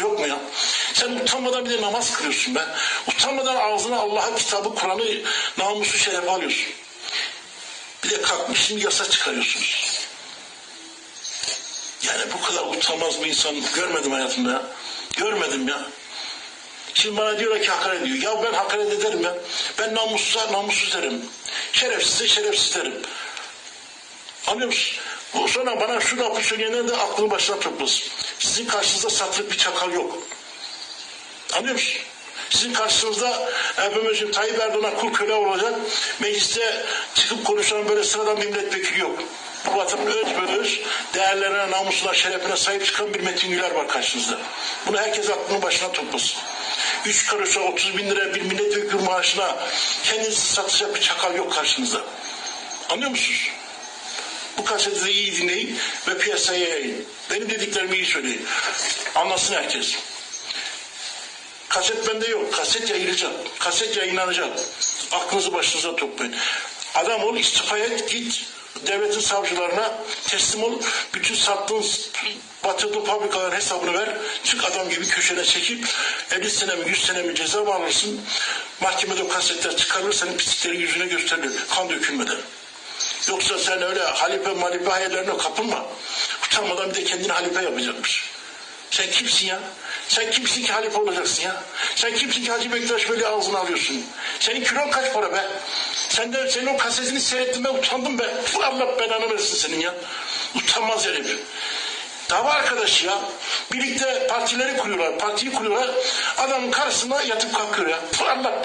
Yok mu ya? Sen utanmadan bir de namaz kılıyorsun ben. Utanmadan ağzına Allah'a kitabı, Kur'an'ı, namusu şeref alıyorsun. Bir de kalkmışsın yasa çıkarıyorsunuz. Yani bu kadar utanmaz bir insan görmedim hayatımda ya. Görmedim ya. Şimdi bana diyorlar ki hakaret ediyor. Ya ben hakaret ederim ya. Ben namussuza namussuz derim. Şerefsize şerefsiz derim. Anlıyor musun? Sonra bana şu lafı söyleyenler de aklını başına toplasın. Sizin karşınızda satılık bir çakal yok. Anlıyor musun? Sizin karşınızda efendim Tayyip Erdoğan'a kul köle olacak. Mecliste çıkıp konuşan böyle sıradan bir milletvekili yok. Bu vatanın öz öz değerlerine, namusuna, şerefine sahip çıkan bir Metin Güler var karşınızda. Bunu herkes aklının başına toplasın. Üç karışa 30 bin lira bir milletvekili maaşına kendinizi satacak bir çakal yok karşınızda. Anlıyor musunuz? Bu kaseti iyi dinleyin ve piyasaya yayın. Benim dediklerimi iyi söyleyin. Anlasın herkes. Kaset bende yok. Kaset yayılacak. Kaset yayınlanacak. Aklınızı başınıza toplayın. Adam ol, istifa et, git devletin savcılarına teslim ol. Bütün sattığın batırdığı fabrikaların hesabını ver. Çık adam gibi köşene çekip 50 sene mi 100 sene mi ceza alırsın? Mahkemede o kasetler çıkarılır senin pislikleri yüzüne gösterilir. Kan dökülmeden. Yoksa sen öyle halife malife hayallerine kapılma. Utanmadan bir de kendini halife yapacakmış. Sen kimsin ya? Sen kimsin ki halife olacaksın ya? Sen kimsin ki Hacı Bektaş Veli ağzına alıyorsun? Senin kilon kaç para be? Sen de senin o kasetini seyrettim ben utandım be. Allah belanı versin senin ya. Utanmaz herif. Dava arkadaşı ya. Birlikte partileri kuruyorlar, partiyi kuruyorlar. Adamın karşısında yatıp kalkıyor ya. Allah